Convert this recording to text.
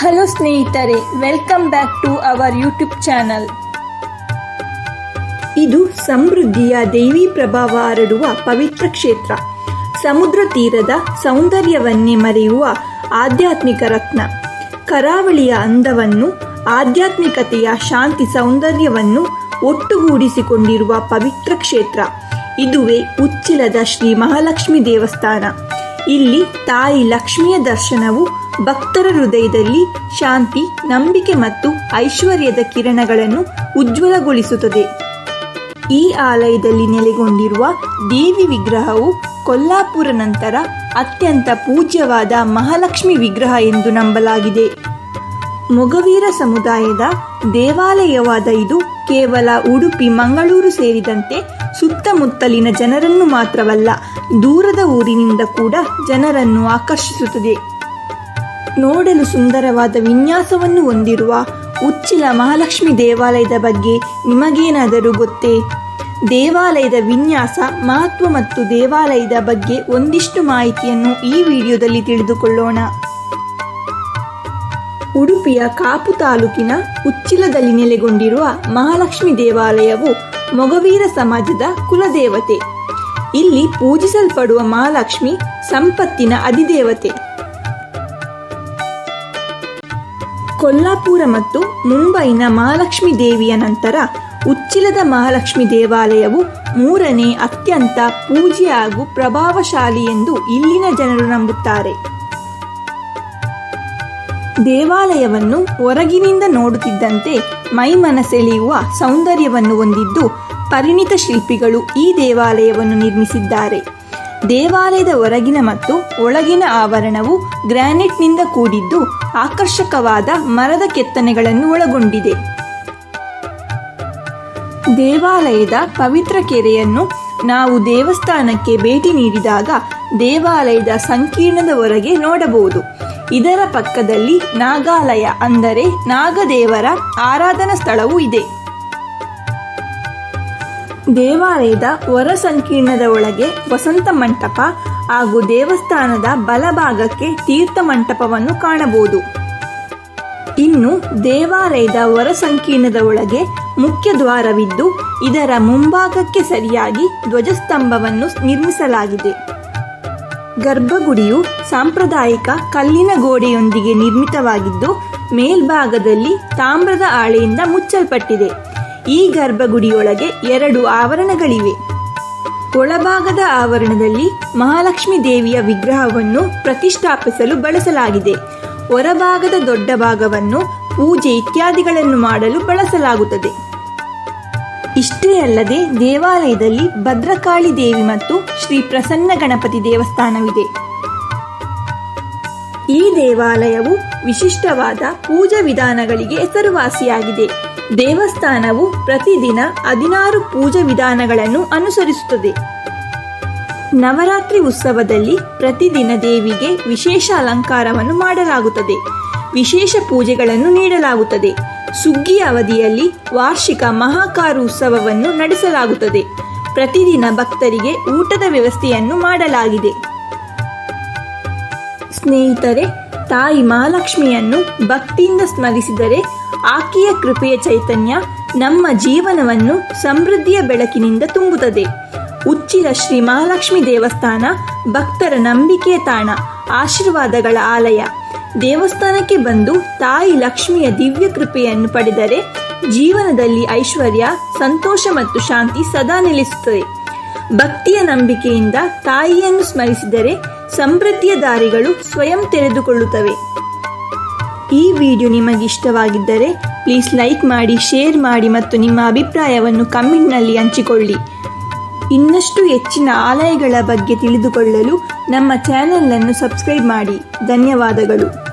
Hello ಸ್ನೇಹಿತರೆ welcome back to our YouTube channel ಇದು ಸಮೃದ್ಧಿಯ ದೇವಿ ಪ್ರಭಾವ ಹರಡುವ ಪವಿತ್ರ ಕ್ಷೇತ್ರ. ಸಮುದ್ರ ತೀರದ ಸೌಂದರ್ಯವನ್ನೇ ಮರೆಯುವ ಆಧ್ಯಾತ್ಮಿಕ ರತ್ನ. ಕರಾವಳಿಯ ಅಂದವನ್ನು, ಆಧ್ಯಾತ್ಮಿಕತೆಯ ಶಾಂತಿ ಸೌಂದರ್ಯವನ್ನು ಒಟ್ಟುಗೂಡಿಸಿಕೊಂಡಿರುವ ಪವಿತ್ರ ಕ್ಷೇತ್ರ. ಇದುವೇ ಉಚ್ಚಿಲದ ಶ್ರೀ ಮಹಾಲಕ್ಷ್ಮಿ ದೇವಸ್ಥಾನ. ಇಲ್ಲಿ ತಾಯಿ ಲಕ್ಷ್ಮಿಯ ದರ್ಶನವು ಭಕ್ತರ ಹೃದಯದಲ್ಲಿ ಶಾಂತಿ, ನಂಬಿಕೆ ಮತ್ತು ಐಶ್ವರ್ಯದ ಕಿರಣಗಳನ್ನು ಉಜ್ವಲಗೊಳಿಸುತ್ತದೆ. ಈ ಆಲಯದಲ್ಲಿ ನೆಲೆಗೊಂಡಿರುವ ದೇವಿ ವಿಗ್ರಹವು ಕೊಲ್ಲಾಪುರ ನಂತರ ಅತ್ಯಂತ ಪೂಜ್ಯವಾದ ಮಹಾಲಕ್ಷ್ಮಿ ವಿಗ್ರಹ ಎಂದು ನಂಬಲಾಗಿದೆ. ಮೊಗವೀರ ಸಮುದಾಯದ ದೇವಾಲಯವಾದ ಇದು ಕೇವಲ ಉಡುಪಿ ಮಂಗಳೂರು ಸೇರಿದಂತೆ ಸುತ್ತಮುತ್ತಲಿನ ಜನರನ್ನು ಮಾತ್ರವಲ್ಲ, ದೂರದ ಊರಿನಿಂದ ಕೂಡ ಜನರನ್ನು ಆಕರ್ಷಿಸುತ್ತದೆ. ನೋಡಲು ಸುಂದರವಾದ ವಿನ್ಯಾಸವನ್ನು ಹೊಂದಿರುವ ಉಚ್ಚಿಲ ಮಹಾಲಕ್ಷ್ಮಿ ದೇವಾಲಯದ ಬಗ್ಗೆ ನಿಮಗೇನಾದರೂ ಗೊತ್ತೇ? ದೇವಾಲಯದ ವಿನ್ಯಾಸ, ಮಹತ್ವ ಮತ್ತು ದೇವಾಲಯದ ಬಗ್ಗೆ ಒಂದಿಷ್ಟು ಮಾಹಿತಿಯನ್ನು ಈ ವಿಡಿಯೋದಲ್ಲಿ ತಿಳಿದುಕೊಳ್ಳೋಣ. ಉಡುಪಿಯ ಕಾಪು ತಾಲೂಕಿನ ಉಚ್ಚಿಲದಲ್ಲಿ ನೆಲೆಗೊಂಡಿರುವ ಮಹಾಲಕ್ಷ್ಮಿ ದೇವಾಲಯವು ಮೊಗವೀರ ಸಮಾಜದ ಕುಲದೇವತೆ. ಇಲ್ಲಿ ಪೂಜಿಸಲ್ಪಡುವ ಮಹಾಲಕ್ಷ್ಮಿ ಸಂಪತ್ತಿನ ಅಧಿದೇವತೆ. ಕೊಲ್ಲಾಪುರ ಮತ್ತು ಮುಂಬೈನ ಮಹಾಲಕ್ಷ್ಮಿ ದೇವಿಯ ನಂತರ ಉಚ್ಚಿಲದ ಮಹಾಲಕ್ಷ್ಮಿ ದೇವಾಲಯವು ಮೂರನೇ ಅತ್ಯಂತ ಪೂಜೆ ಹಾಗೂ ಪ್ರಭಾವಶಾಲಿ ಎಂದು ಇಲ್ಲಿನ ಜನರು ನಂಬುತ್ತಾರೆ. ದೇವಾಲಯವನ್ನು ಹೊರಗಿನಿಂದ ನೋಡುತ್ತಿದ್ದಂತೆ ಮೈಮನ ಸೆಳೆಯುವ ಸೌಂದರ್ಯವನ್ನು ಹೊಂದಿದ್ದು ಪರಿಣಿತ ಶಿಲ್ಪಿಗಳು ಈ ದೇವಾಲಯವನ್ನು ನಿರ್ಮಿಸಿದ್ದಾರೆ. ದೇವಾಲಯದ ಹೊರಗಿನ ಮತ್ತು ಒಳಗಿನ ಆವರಣವು ಗ್ರಾನೈಟ್ನಿಂದ ಕೂಡಿದ್ದು ಆಕರ್ಷಕವಾದ ಮರದ ಕೆತ್ತನೆಗಳನ್ನು ಒಳಗೊಂಡಿದೆ. ದೇವಾಲಯದ ಪವಿತ್ರ ಕೆರೆಯನ್ನು ನಾವು ದೇವಸ್ಥಾನಕ್ಕೆ ಭೇಟಿ ನೀಡಿದಾಗ ದೇವಾಲಯದ ಸಂಕೀರ್ಣದ ಹೊರಗೆ ನೋಡಬಹುದು. ಇದರ ಪಕ್ಕದಲ್ಲಿ ನಾಗಾಲಯ ಅಂದರೆ ನಾಗದೇವರ ಆರಾಧನಾ ಸ್ಥಳವೂ ಇದೆ. ದೇವಾಲಯದ ಹೊರ ಸಂಕೀರ್ಣದ ಒಳಗೆ ವಸಂತ ಮಂಟಪ ಹಾಗೂ ದೇವಸ್ಥಾನದ ಬಲಭಾಗಕ್ಕೆ ತೀರ್ಥ ಮಂಟಪವನ್ನು ಕಾಣಬಹುದು. ಇನ್ನು ದೇವಾಲಯದ ಹೊರ ಸಂಕೀರ್ಣದ ಒಳಗೆ ಮುಖ್ಯ ದ್ವಾರವಿದ್ದು, ಇದರ ಮುಂಭಾಗಕ್ಕೆ ಸರಿಯಾಗಿ ಧ್ವಜಸ್ತಂಭವನ್ನು ನಿರ್ಮಿಸಲಾಗಿದೆ. ಗರ್ಭಗುಡಿಯು ಸಾಂಪ್ರದಾಯಿಕ ಕಲ್ಲಿನ ಗೋಡೆಯೊಂದಿಗೆ ನಿರ್ಮಿತವಾಗಿದ್ದು, ಮೇಲ್ಭಾಗದಲ್ಲಿ ತಾಮ್ರದ ಆಳೆಯಿಂದ ಮುಚ್ಚಲ್ಪಟ್ಟಿದೆ. ಈ ಗರ್ಭಗುಡಿಯೊಳಗೆ ಎರಡು ಆವರಣಗಳಿವೆ. ಒಳಭಾಗದ ಆವರಣದಲ್ಲಿ ಮಹಾಲಕ್ಷ್ಮಿ ದೇವಿಯ ವಿಗ್ರಹವನ್ನು ಪ್ರತಿಷ್ಠಾಪಿಸಲು ಬಳಸಲಾಗಿದೆ. ಹೊರಭಾಗದ ದೊಡ್ಡ ಭಾಗವನ್ನು ಪೂಜೆ ಇತ್ಯಾದಿಗಳನ್ನು ಮಾಡಲು ಬಳಸಲಾಗುತ್ತದೆ. ಇಷ್ಟೇ ಅಲ್ಲದೆ ದೇವಾಲಯದಲ್ಲಿ ಭದ್ರಕಾಳಿ ದೇವಿ ಮತ್ತು ಶ್ರೀ ಪ್ರಸನ್ನ ಗಣಪತಿ ದೇವಸ್ಥಾನವಿದೆ. ಈ ದೇವಾಲಯವು ವಿಶಿಷ್ಟವಾದ ಪೂಜಾ ವಿಧಾನಗಳಿಗೆ ಹೆಸರುವಾಸಿಯಾಗಿದೆ. ದೇವಸ್ಥಾನವು ಪ್ರತಿದಿನ ಹದಿನಾರು ಪೂಜಾ ವಿಧಾನಗಳನ್ನು ಅನುಸರಿಸುತ್ತದೆ. ನವರಾತ್ರಿ ಉತ್ಸವದಲ್ಲಿ ಪ್ರತಿದಿನ ದೇವಿಗೆ ವಿಶೇಷ ಅಲಂಕಾರವನ್ನು ಮಾಡಲಾಗುತ್ತದೆ. ವಿಶೇಷ ಪೂಜೆಗಳನ್ನು ನೀಡಲಾಗುತ್ತದೆ. ಸುಗ್ಗಿ ಅವಧಿಯಲ್ಲಿ ವಾರ್ಷಿಕ ಮಹಾಕಾರು ಉತ್ಸವವನ್ನು ನಡೆಸಲಾಗುತ್ತದೆ. ಪ್ರತಿದಿನ ಭಕ್ತರಿಗೆ ಊಟದ ವ್ಯವಸ್ಥೆಯನ್ನು ಮಾಡಲಾಗಿದೆ. ಸ್ನೇಹಿತರೆ, ತಾಯಿ ಮಹಾಲಕ್ಷ್ಮಿಯನ್ನು ಭಕ್ತಿಯಿಂದ ಸ್ಮರಿಸಿದರೆ ಆಕೆಯ ಕೃಪೆಯ ಚೈತನ್ಯ ನಮ್ಮ ಜೀವನವನ್ನು ಸಮೃದ್ಧಿಯ ಬೆಳಕಿನಿಂದ ತುಂಬುತ್ತದೆ. ಉಚ್ಚಿಲ ಶ್ರೀ ಮಹಾಲಕ್ಷ್ಮಿ ದೇವಸ್ಥಾನ, ಭಕ್ತರ ನಂಬಿಕೆಯ ತಾಣ, ಆಶೀರ್ವಾದಗಳ ಆಲಯ. ದೇವಸ್ಥಾನಕ್ಕೆ ಬಂದು ತಾಯಿ ಲಕ್ಷ್ಮಿಯ ದಿವ್ಯ ಕೃಪೆಯನ್ನು ಪಡೆದರೆ ಜೀವನದಲ್ಲಿ ಐಶ್ವರ್ಯ, ಸಂತೋಷ ಮತ್ತು ಶಾಂತಿ ಸದಾ ನೆಲೆಸುತ್ತದೆ. ಭಕ್ತಿಯ ನಂಬಿಕೆಯಿಂದ ತಾಯಿಯನ್ನು ಸ್ಮರಿಸಿದರೆ ಸಮೃದ್ಧಿಯ ದಾರಿಗಳು ಸ್ವಯಂ ತೆರೆದುಕೊಳ್ಳುತ್ತವೆ. ಈ ವಿಡಿಯೋ ನಿಮಗೆ ಇಷ್ಟವಾಗಿದ್ದರೆ ಪ್ಲೀಸ್ ಲೈಕ್ ಮಾಡಿ, ಶೇರ್ ಮಾಡಿ ಮತ್ತು ನಿಮ್ಮ ಅಭಿಪ್ರಾಯವನ್ನು ಕಮೆಂಟ್ನಲ್ಲಿ ಹಂಚಿಕೊಳ್ಳಿ. ಇನ್ನಷ್ಟು ಹೆಚ್ಚಿನ ಆಲಯಗಳ ಬಗ್ಗೆ ತಿಳಿದುಕೊಳ್ಳಲು ನಮ್ಮ ಚಾನೆಲ್ ಅನ್ನು ಸಬ್ಸ್ಕ್ರೈಬ್ ಮಾಡಿ. ಧನ್ಯವಾದಗಳು.